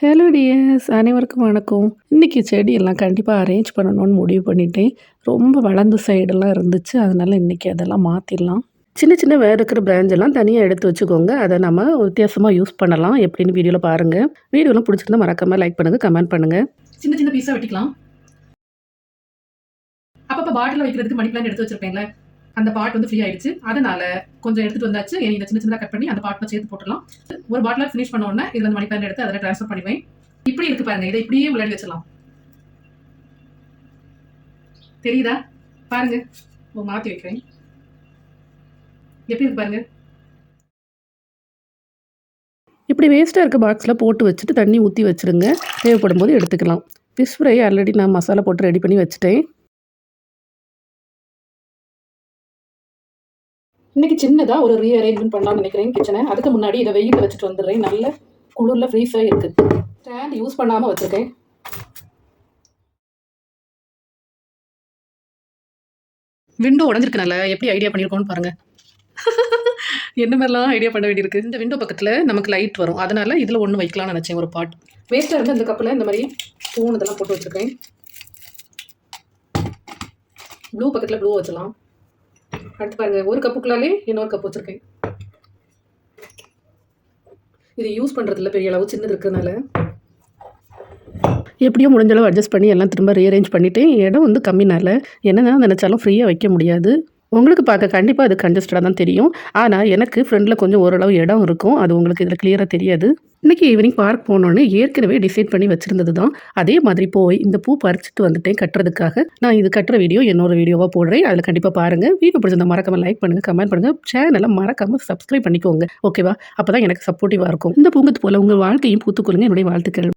Hello tears அனைவருக்கும் வணக்கம். இன்றைக்கி செடியெல்லாம் கண்டிப்பாக அரேஞ்ச் பண்ணணும்னு முடிவு பண்ணிட்டேன். ரொம்ப வளர்ந்த சைடெல்லாம் இருந்துச்சு. அதனால் இன்றைக்கி அதெல்லாம் மாற்றிடலாம் சின்ன சின்ன வேறு இருக்கிற பிராஞ்செல்லாம் எல்லாம் தனியாக எடுத்து வச்சுக்கோங்க. அதை நம்ம வித்தியாசமாக யூஸ் பண்ணலாம். எப்படின்னு வீடியோவில் பாருங்கள் வீடியோலாம் பிடிச்சிருந்தா மறக்காமல் லைக் பண்ணுங்கள் கமெண்ட் பண்ணுங்கள் சின்ன சின்ன பீஸாக வெட்டிக்கலாம். அப்பப்போ பாட்டில் வைக்கிறதுக்கு மணி பிளான் எடுத்து வச்சிருப்பேன்ல. அந்த பாட் வந்து ஃப்ரீ ஆயிடுச்சு. அதனால கொஞ்சம் எடுத்துட்டு வந்தாச்சு. இனி இதை சின்ன சின்னதாக கட் பண்ணி அந்த பாட்டில் சேர்த்து போட்டுடலாம். ஒரு பாட்டில் ஃபினிஷ் பண்ண உடனே இதில் மணி பேண்ட் எடுத்து அதில் ட்ரான்ஸ்ஃபர் பண்ணுவேன் இப்படி இருக்கு பாருங்க. இதை இப்படியே விளையாடி வச்சிடலாம். தெரியுதா? பாருங்க. ஓ வைக்கிறேன். எப்படி இருக்கு பாருங்க. இப்படி வேஸ்ட்டாக இருக்க பாக்ஸில் போட்டு வச்சுட்டு தண்ணி ஊற்றி வச்சுருங்க தேவைப்படும் போது எடுத்துக்கலாம் ஃபிஷ் ஃப்ரை ஆல்ரெடி நான் மசாலா போட்டு ரெடி பண்ணி வச்சுட்டேன். இன்னைக்கு சின்னதாக ஒரு ரீ அரேஞ்ச்மெண்ட் பண்ணலாம்னு நினைக்கிறேன் கிச்சனை அதுக்கு முன்னாடி இதை வெயிலில் வச்சுட்டு வந்துடுறேன். நல்ல குளிரில் ஃப்ரீஸாக இருக்குது ஸ்டாண்ட் யூஸ் பண்ணாமல் வச்சுருக்கேன். விண்டோ உடஞ்சிருக்கனால எப்படி ஐடியா பண்ணியிருக்கோம்னு பாருங்கள் என்ன மாதிரிலாம் ஐடியா பண்ண வேண்டியிருக்கு? இந்த விண்டோ பக்கத்தில் நமக்கு லைட் வரும். அதனால் இதில் ஒன்று வைக்கலாம்னு நினச்சேன் ஒரு பாட் வேஸ்ட்டாக இருந்து அந்த கப்பில் இந்த மாதிரி ஸ்பூன் இதெல்லாம் போட்டு வச்சுருக்கேன். ப்ளூ பக்கத்தில் ப்ளூ வச்சலாம் அடுத்து பாருங்க ஒரு கப்புக்குள்ளாலே இன்னொரு கப் வச்சுருக்கேன். இது யூஸ் பண்ணுறதில்ல பெரிய அளவு சின்னது இருக்கிறதுனால. எப்படியோ முடிஞ்சளவு அட்ஜஸ்ட் பண்ணி எல்லாம் திரும்ப ரீஅரேஞ்ச் பண்ணிவிட்டேன் இடம் வந்து கம்மினால என்னதான் நினச்சாலும் ஃப்ரீயாக வைக்க முடியாது. உங்களுக்கு பார்க்க கண்டிப்பாக அது கன்ஜஸ்டடாக தான் தெரியும். ஆனால் எனக்கு ஃப்ரெண்டில் கொஞ்சம் ஓரளவு இடம் இருக்கும். அது உங்களுக்கு இதில் கிளியராக தெரியாது. இன்றைக்கி ஈவினிங் பார்க் போனோன்னே ஏற்கனவே டிசைட் பண்ணி வச்சுருந்தது தான். அதே மாதிரி போய் இந்த பூ பறிச்சுட்டு வந்துட்டேன் கட்டுறதுக்காக. நான் இது கட்டுற வீடியோ என்னோட வீடியோவாக போடுறேன். அதில் கண்டிப்பாக பாருங்கள் வீடியோ பிடிச்சிருந்தா மறக்காமல் லைக் பண்ணுங்கள் கமெண்ட் பண்ணுங்கள் சேனலை மறக்காமல் சப்ஸ்கிரைப் பண்ணிக்கோங்க. ஓகேவா அப்போ தான் எனக்கு சப்போர்ட்டிவாக இருக்கும். இந்த பூங்கத்து போல் உங்கள் வாழ்க்கையும் பூத்துக்கொள்ளுங்க. என்னுடைய வாழ்த்துக்கள்.